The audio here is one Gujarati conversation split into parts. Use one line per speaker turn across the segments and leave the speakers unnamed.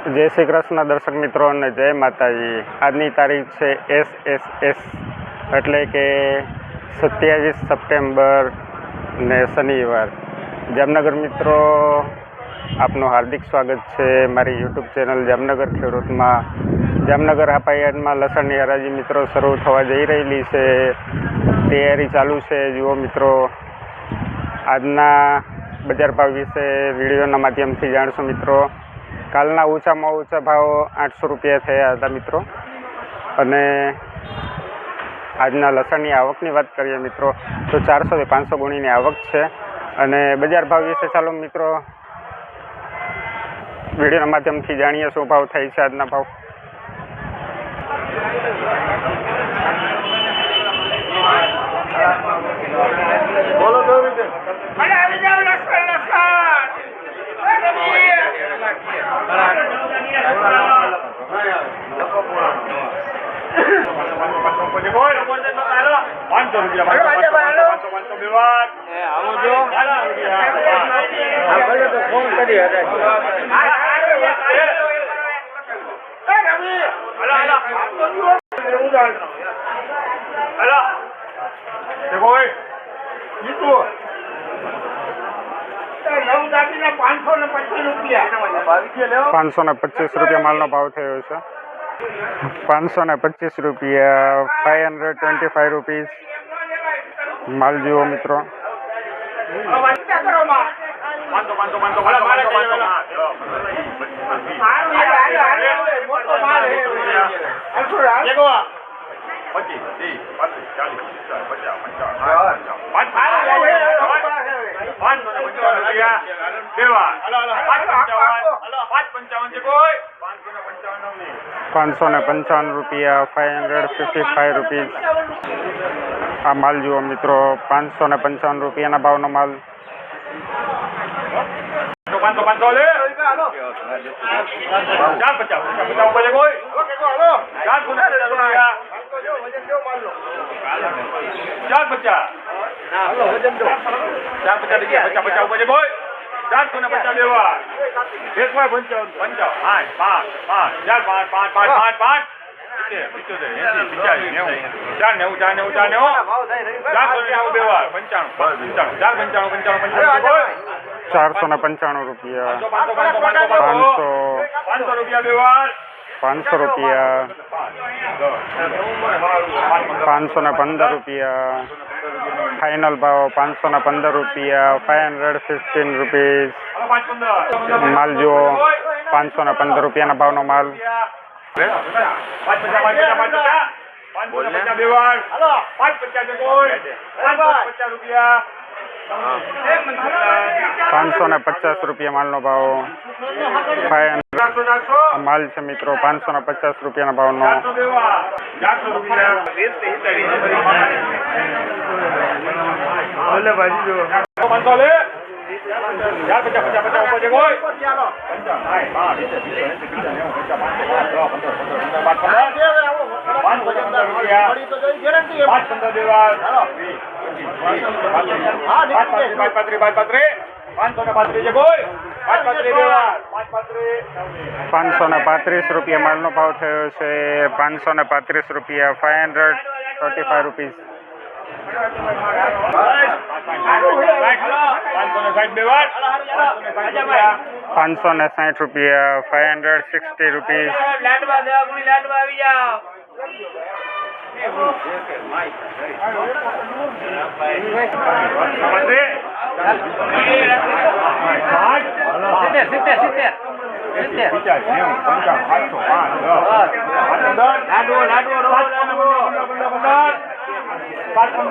જય શ્રી કૃષ્ણ દર્શક મિત્રો અને જય માતાજી. આજની તારીખ છે એસ એસ એસ એટલે કે સત્યાવીસ સપ્ટેમ્બર ને શનિવાર. જામનગર મિત્રો, આપનું હાર્દિક સ્વાગત છે મારી યુટ્યુબ ચેનલ જામનગર ખેડૂતમાં. જામનગર હાપાયાર્ડમાં લસણની હરાજી મિત્રો શરૂ થવા જઈ રહેલી છે. તૈયારી ચાલુ છે. જુઓ મિત્રો, આજના બજાર ભાવ વિશે વિડીયોના માધ્યમથી જાણશો મિત્રો. કાલના ઓછામાં ઓછા ભાવ આઠસો રૂપિયા થયા હતા મિત્રો. અને આજના લસણની આવકની વાત કરીએ મિત્રો, તો ચારસોથી પાંચસો ગુણીની આવક છે. અને બજાર ભાવ વિશે ચાલો મિત્રો વિડીયોના માધ્યમથી જાણીએ શું ભાવ થાય છે આજના ભાવ
બોલો કેવી રીતે
અરે આવી જાવ લસણ લસણ એ રમી!
પાંચસો રૂપિયા પાંચસો પાંચસો પાંચસો બે વાર
એ રમી! એ નવ દાગીના પાંચસો ને પચીસ રૂપિયા.
માલનો ભાવ થયો છે. પાંચસો ને પચીસ રૂપિયા five hundred twenty five rupees માલ જેવો મિત્રો.
પાંચસો ને પંચાવન રૂપિયા
five hundred fifty five rupees આ માલ જુઓ મિત્રો, પાંચસો ને પંચાવન રૂપિયાના ભાવનો માલ.
ચારસો ને પચાસ લેવા ભેસમાં પંચાવન પંચાવન પાંચ પાંચ પાંચ ચાર પાંચ પાંચ પાંચ પાંચ પાંચ સિત્તેર, સિત્તોતેર, એંસી, પંચ્યાસી, નેવું. ચાર નેવું ચાર નેવું ચાર નેવું ચારસો ને નેવું બે વાર પંચાણું પંચાણું ચાર પંચાણું પંચાણું પંચાણું કોઈ
ચારસો ને પંચાણું રૂપિયા.
પાંચસો પાંચસો પાંચસો
પાંચસો
પાંચસો રૂપિયા. બે વાર
પાંચસો રૂપિયા પાંચસો ને પંદર રૂપિયા. ફાઇનલ ભાવ પાંચસો ને પંદર રૂપિયા. ફાઈવ હંડ્રેડ ફિફ્ટીન રૂપીસ
પાંચ પંદર
માલ જુઓ. પાંચસો ને પંદર રૂપિયાના ભાવનો માલ.
પાંચ પચાસ પાંચ પચાસ પાંચ પચાસ પાંચસો ને પચાસ રૂપિયા
માલનો ભાવ. માલ છે મિત્રો પાંચસો ને પચાસ રૂપિયાના ભાવનો.
ચારસો પાંચસો લે ચાર પચાસ પચાસ પચાસ ઉપર છે કોઈ પંચાવન સાઠ પાંચ સિત્તેર, સિત્તેર, એંસી, પંચાવન, નેવું, પંચાવન, પાંચ પંદર પાંચ પંદર પાંચ પંદર રૂપિયા પાંચ પંદર બે વાર વીસ, પચીસ, ત્રીસ, પાંત્રીસ, પાંચ પાંત્રીસ, પાંચ પાંત્રીસ, પાંચ પાંત્રીસ, પાંચસો ને પાંત્રીસ છે કોઈ પાંચ પાંત્રીસ બે વાર પાંચ પાંત્રીસ
પાંચસો ને પાંત્રીસ રૂપિયા માલનો ભાવ થયો છે પાંચસો ને પાંત્રીસ રૂપિયા five hundred thirty five rupees
પાંચસો ને સાઠ રૂપિયા
ફાઈવ હંડ્રેડ સિક્સટી રૂપીસ
લાડવા લાડવા સિત્તેર સિત્તેર સિત્તેર સિત્તેર લાડવો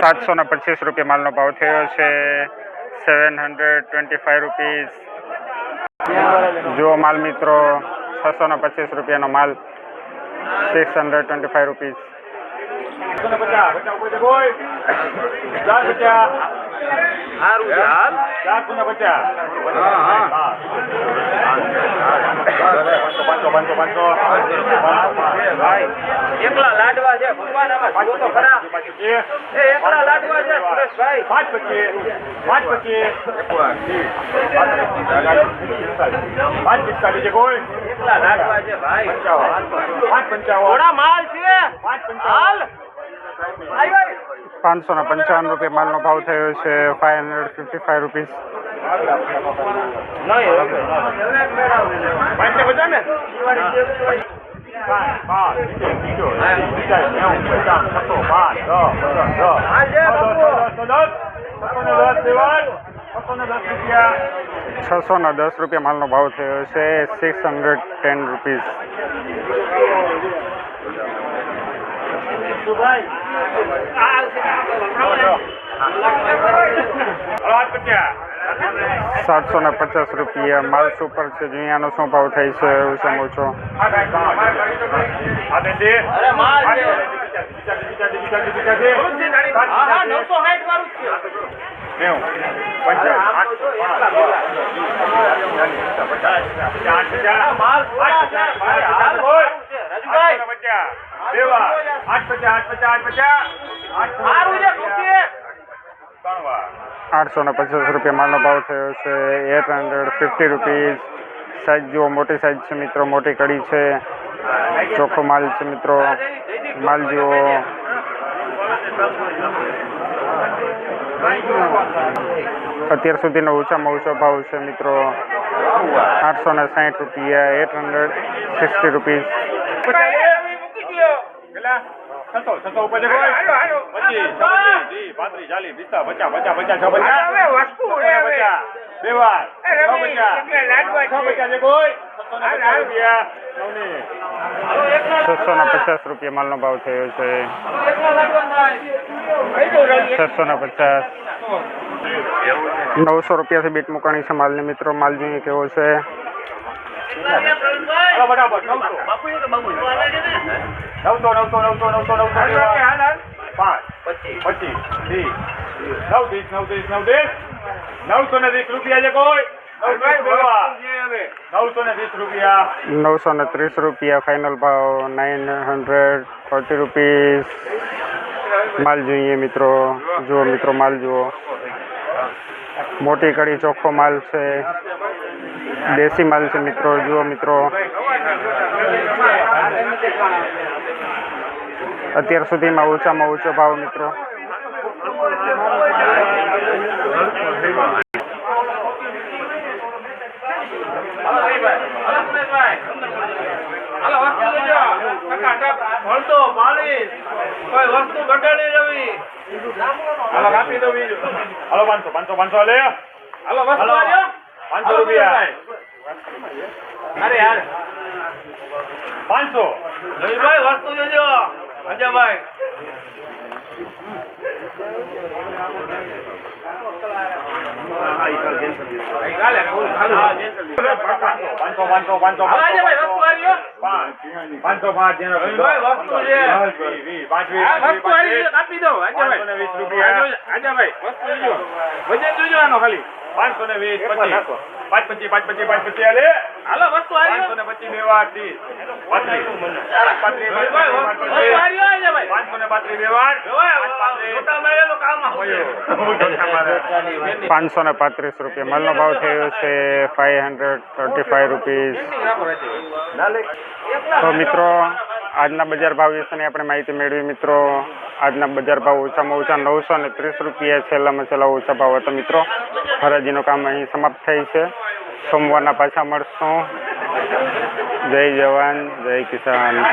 સાતસો ને પચીસ રૂપિયા માલનો ભાવ થયો છે. Seven hundred twenty five rupees જુઓ માલ મિત્રો, છસો ને પચીસ રૂપિયાનો માલ. Six hundred twenty five rupees
સારું છે હાલ?
ચારસો ને પચાસ.
એકલા લાડવા
છે ભગવાન આમાં તો ખરા? એ એકલા લાડવા છે સુરેશભાઈ.
પાંચ પચીસ. પાંચ પચીસ. પાંચ પિસ્તાલીસ છે કોઈ?
એકલા લાડવા છે ભાઈ.
પાંચ પંચાવન
માલ છે.
પાંચ
હાલ.
પંચાવન
ભાઈ
પાંચસો ને પંચાવન રૂપિયા માલનો ભાવ થયો છે
five hundred fifty five rupees છસો ને દસ રૂપિયા
માલનો ભાવ થયો છે સિક્સ હંડ્રેડ ટેન રૂપીસ
પચાસ
સાતસો ને પચાસ રૂપિયા માલ સુપર છે. જીયાનો શું ભાવ થાય છે એવું સમજો છો?
અરે માલ
આઠસો ને પચાસ રૂપિયા માલનો ભાવ થયો છે. Eight hundred fifty rupees size જુઓ મોટી સાઈઝ છે મિત્રો મોટી કડી છે. ચોખ્ખો માલ છે મિત્રો. માલ જુઓ. અત્યાર સુધીનો ઓછામાં ઓછો ભાવ છે મિત્રો. આઠસો ને સાઠ રૂપિયા એટ હંડ્રેડ સિક્સટી રૂપીસ છસો ને પચાસ રૂપિયા. માલનો ભાવ થયો છે. છસો ને પચાસ. નવસો રૂપિયાથી બીટ મુકાણી છે માલની મિત્રો. માલ જોઈએ કેવો છે.
નવસો નવસો નવસો નવસો નવસો પાંચ પચીસ ત્રીસ નવ ત્રીસ નવ ત્રીસ નવ ત્રીસ નવસો ને ત્રીસ રૂપિયા છે કોઈ નવસો ને ત્રીસ રૂપિયા
નવસો ને ત્રીસ રૂપિયા ફાઇનલ ભાવ નાઇન હંડ્રેડ ફોર્ટી રૂપીસ માલ જોઈએ મિત્રો જુઓ મિત્રો માલ જુઓ મોટી કડી ચોખ્ખો માલ છે દેશી માલ છે મિત્રો જુઓ મિત્રો અત્યાર સુધીમાં ઓછામાં ઓછો ભાવ મિત્રો.
ભણતો કોઈ વસ્તુ ઘટાડી રવી
હાલો કાપી દો બીજું હાલો પાંચસો પાંચસો પાંચસો લે
હાલો
પાંચસો રૂપિયા.
અરે યાર.
પાંચસો.
રવિભાઈ વસ્તુ જોજો અજયભાઈ
પાંચસો પાંચ
વસ્તુ
ખાલી.
પાંચસો ને વીસ પચીસ. પાંચ પચી પાંચ પચી પાંચ પચીસ અલે
હાલો વસ્તુ
પાંચસો ને પચીસ બે વાર ત્રીસ પાંત્રીસ. પાંત્રીસ પાંચસો ને પાંત્રીસ. બે વાર.
મોટા મેળેલું કામ
પાંચસો ને પાંત્રીસ રૂપિયા. માલનો ભાવ થયો છે five hundred thirty five rupees તો મિત્રો આજના બજાર ભાવ વિશેની આપણે માહિતી મેળવી મિત્રો. આજના બજાર ભાવ ઓછામાં ઓછા નવસો ને ત્રીસ રૂપિયા છેલ્લામાં છેલ્લા ઓછા ભાવ હતા મિત્રો. હરાજીનું કામ અહીં સમાપ્ત થાય છે. સોમવારના પાછા મળશું. જય જવાન, જય કિસાન.